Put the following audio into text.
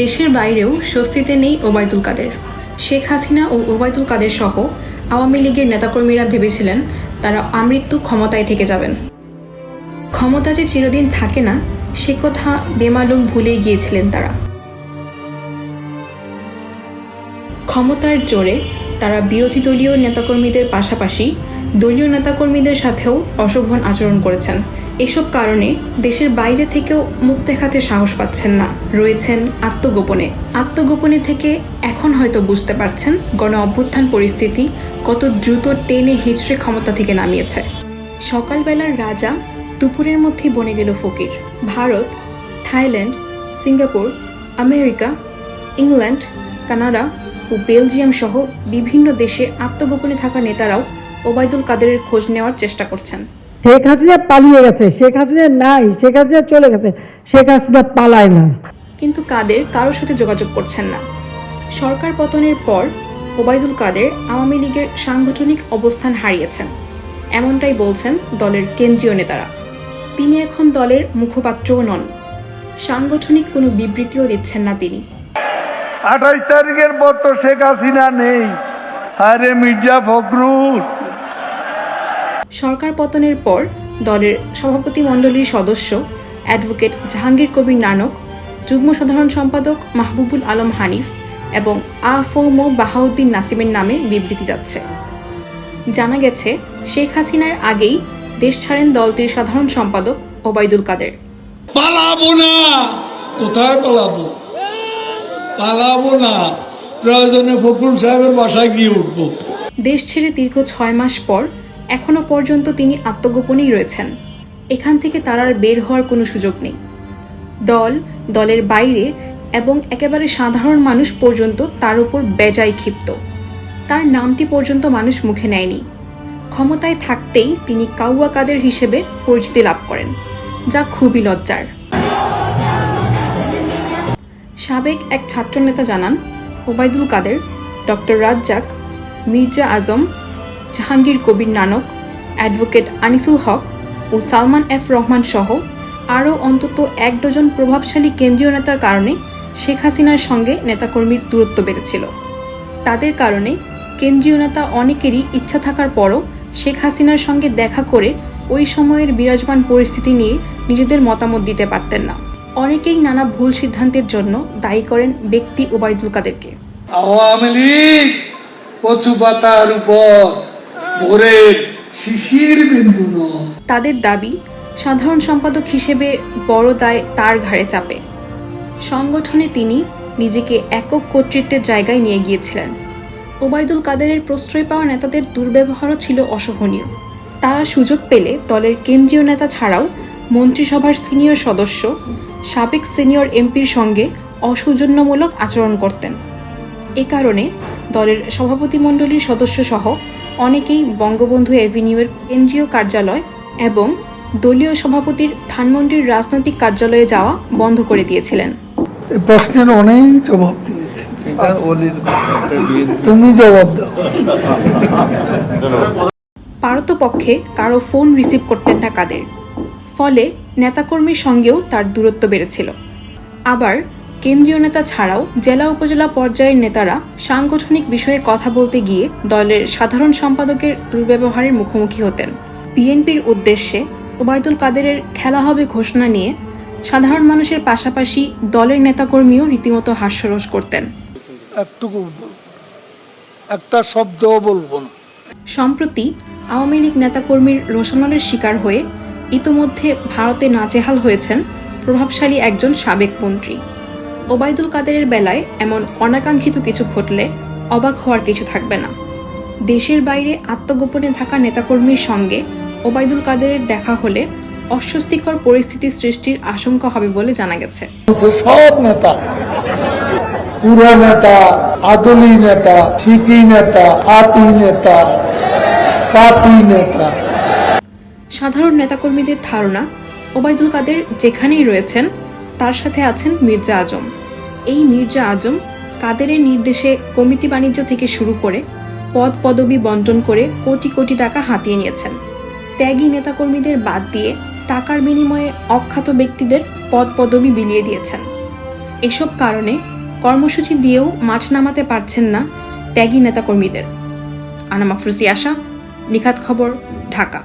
দেশের বাইরেও স্বস্তিতে নেই ওবায়দুল কাদের। শেখ হাসিনা ও ওবায়দুল কাদের সহ আওয়ামী লীগের নেতাকর্মীরা ভেবেছিলেন তারা আমৃত্যু ক্ষমতায় থেকে যাবেন। ক্ষমতা যে চিরদিন থাকে না, সে কথা বেমালুম ভুলেই গিয়েছিলেন তারা। ক্ষমতার জোরে তারা বিরোধী দলীয় নেতাকর্মীদের পাশাপাশি দলীয় নেতাকর্মীদের সাথেও অশোভন আচরণ করেছেন। এসব কারণে দেশের বাইরে থেকেও মুখ দেখাতে সাহস পাচ্ছেন না। রয়েছেন আত্মগোপনে। আত্মগোপনে থেকে এখন হয়তো বুঝতে পারছেন গণ অভ্যুত্থান পরিস্থিতি কত দ্রুত টেনে হিচড়ে ক্ষমতা থেকে নামিয়েছে। সকালবেলার রাজা দুপুরের মধ্যেই বনে গেল ফকির। Bharat, Thailand, Singapore, America, England, Canada ও বেলজিয়াম সহ বিভিন্ন দেশে আত্মগোপনে থাকা নেতারাও ওবায়দুল কাদেরের খোঁজ নেওয়ার চেষ্টা করছেন। শেখ হাসিনা পালিয়ে গেছে শেখ হাসিনা নাই শেখ হাসিনা চলে গেছে শেখ হাসিনা পালায় না। কিন্তু কাদের কারোর সাথে যোগাযোগ করছেন না। সরকার পতনের পর ওবায়দুল কাদের আওয়ামী লীগের সাংগঠনিক অবস্থান হারিয়েছেন। এমনটাই বলছেন দলের কেন্দ্রীয় নেতারা। তিনি এখন দলের মুখপাত্রও নন। সাংগঠনিক কোনো বিবৃতিও দিচ্ছেন না তিনি। আঠাইশ তারিখের পর তো শেখ হাসিনা নেই। আরে মির্জা ফখরুল। সরকার পতনের পর দলের সভাপতি মণ্ডলীর সদস্য অ্যাডভোকেট জাহাঙ্গীর কবির নানক যুগ্ম সাধারণ সম্পাদক মাহবুবুল আলম হানিফ এবং আফৌম বাহাউদ্দিন নাসিমের নামে বিবৃতি যাচ্ছে। জানা গেছে শেখ হাসিনার আগেই দেশ ছাড়েন দলটির সাধারণ সম্পাদক ওবায়দুল কাদের। পালাবো না! কোথায় পালাবো? পালাবো না! প্রয়োজনে ফখরুল সাহেবের বাসায় গিয়ে উঠবো। দেশ ছেড়ে দীর্ঘ ছয় মাস পর এখনও পর্যন্ত তিনি আত্মগোপনেই রয়েছেন। এখান থেকে তার আর বের হওয়ার কোনো সুযোগ নেই। দল, দলের বাইরে এবং একেবারে সাধারণ মানুষ পর্যন্ত তার উপর বেজায় ক্ষিপ্ত। তার নামটি পর্যন্ত মানুষ মুখে নেয়নি। ক্ষমতায় থাকতেই তিনি কাউয়া কাদের হিসেবে পরিচিতি লাভ করেন, যা খুবই লজ্জার। সাবেক এক ছাত্রনেতা জানান, ওবায়দুল কাদের, ডক্টর রাজ্জাক, মির্জা আজম জাহাঙ্গীর কবির নানক, অ্যাডভোকেট আনিসুল হক ও সালমান এফ রহমান সহ আরও অন্তত এক ডজন প্রভাবশালী কেন্দ্রীয় নেতার কারণে শেখ হাসিনার সঙ্গে নেতাকর্মীর দূরত্ব বেড়েছিল। তাদের কারণে কেন্দ্রীয় নেতা অনেকেরই ইচ্ছা থাকার পরও শেখ হাসিনার সঙ্গে দেখা করে ওই সময়ের বিরাজমান পরিস্থিতি নিয়ে নিজেদের মতামত দিতে পারতেন না। অনেকেই নানা ভুল সিদ্ধান্তের জন্য দায়ী করেন ব্যক্তি ওবায়দুল কাদেরকে। আওয়ামী লীগ কচু পাতার উপর তাদের দাবি, সাধারণ সম্পাদক হিসেবে বড় দায় তার ঘাড়ে চাপে। সংগঠনে তিনি নিজেকে একক কর্তৃত্বের জায়গায় নিয়ে গিয়েছিলেন। ওবায়দুল কাদেরের প্রশ্রয় পাওয়া নেতাদের দুর্ব্যবহারও ছিল অসহনীয় তারা সুযোগ পেলে দলের কেন্দ্রীয় নেতা ছাড়াও মন্ত্রিসভার সিনিয়র সদস্য, সাবেক সিনিয়র এমপির সঙ্গে অসৌজন্যমূলক আচরণ করতেন। এ কারণে দলের সভাপতিমণ্ডলীর সদস্যসহ অনেকেই বঙ্গবন্ধু এভিনিউয়ের কেন্দ্রীয় কার্যালয় এবং দলীয় সভাপতির ধানমন্ডির রাজনৈতিক কার্যালয়ে যাওয়া বন্ধ করে দিয়েছিলেন। প্রশ্নের অনেক জবাব দিয়েছে। তুমি জবাব দাও। পারতপক্ষে কারও ফোন রিসিভ করতেন না কাদের। ফলে নেতাকর্মীর সঙ্গেও তার দূরত্ব বেড়েছিল। আবার কেন্দ্রীয় নেতা ছাড়াও জেলা উপজেলা পর্যায়ের নেতারা সাংগঠনিক বিষয়ে কথা বলতে গিয়ে দলের সাধারণ সম্পাদকের দুর্ব্যবহারের মুখোমুখি হতেন। বিএনপির উদ্দেশ্যে ওবায়দুল কাদেরের খেলা হবে ঘোষণা নিয়ে সাধারণ মানুষের পাশাপাশি দলের নেতাকর্মীও রীতিমতো হাস্যরস করতেন। একটুকু একটা শব্দও বলব না। সম্প্রতি আওয়ামী লীগ নেতাকর্মীর রোশনালের শিকার হয়ে ইতোমধ্যে ভারতে নাজেহাল হয়েছেন প্রভাবশালী একজন সাবেক মন্ত্রী। ওবায়দুল কাদেরের বেলায় এমন অনাকাঙ্ক্ষিত কিছু ঘটলে অবাক হওয়ার কিছু থাকবে না। দেশের বাইরে আত্মগোপনে থাকা নেতাকর্মীর সঙ্গে ওবায়দুল কাদেরের দেখা হলে অস্বস্তিকর পরিস্থিতি সৃষ্টির আশঙ্কা হবে বলে জানা গেছে। সব নেতা পুরা নেতা আদলি নেতা ঠিকি নেতা আতি নেতা পাতি নেতা। সাধারণ নেতাকর্মীদের ধারণা ওবায়দুল কাদের যেখানেই রয়েছেন তার সাথে আছেন মির্জা আজম। এই মির্জা আজম কাদেরের নির্দেশে কমিটি বাণিজ্য থেকে শুরু করে পদ পদবি বন্টন করে কোটি কোটি টাকা হাতিয়ে নিয়েছেন। ত্যাগী নেতাকর্মীদের বাদ দিয়ে টাকার বিনিময়ে অখ্যাত ব্যক্তিদের পদ পদবি বিলিয়ে দিয়েছেন। এসব কারণে কর্মসূচি দিয়েও মাঠ নামাতে পারছেন না ত্যাগী নেতাকর্মীদের। আনামা ফ্রুসি আশা, নিখাত খবর, ঢাকা।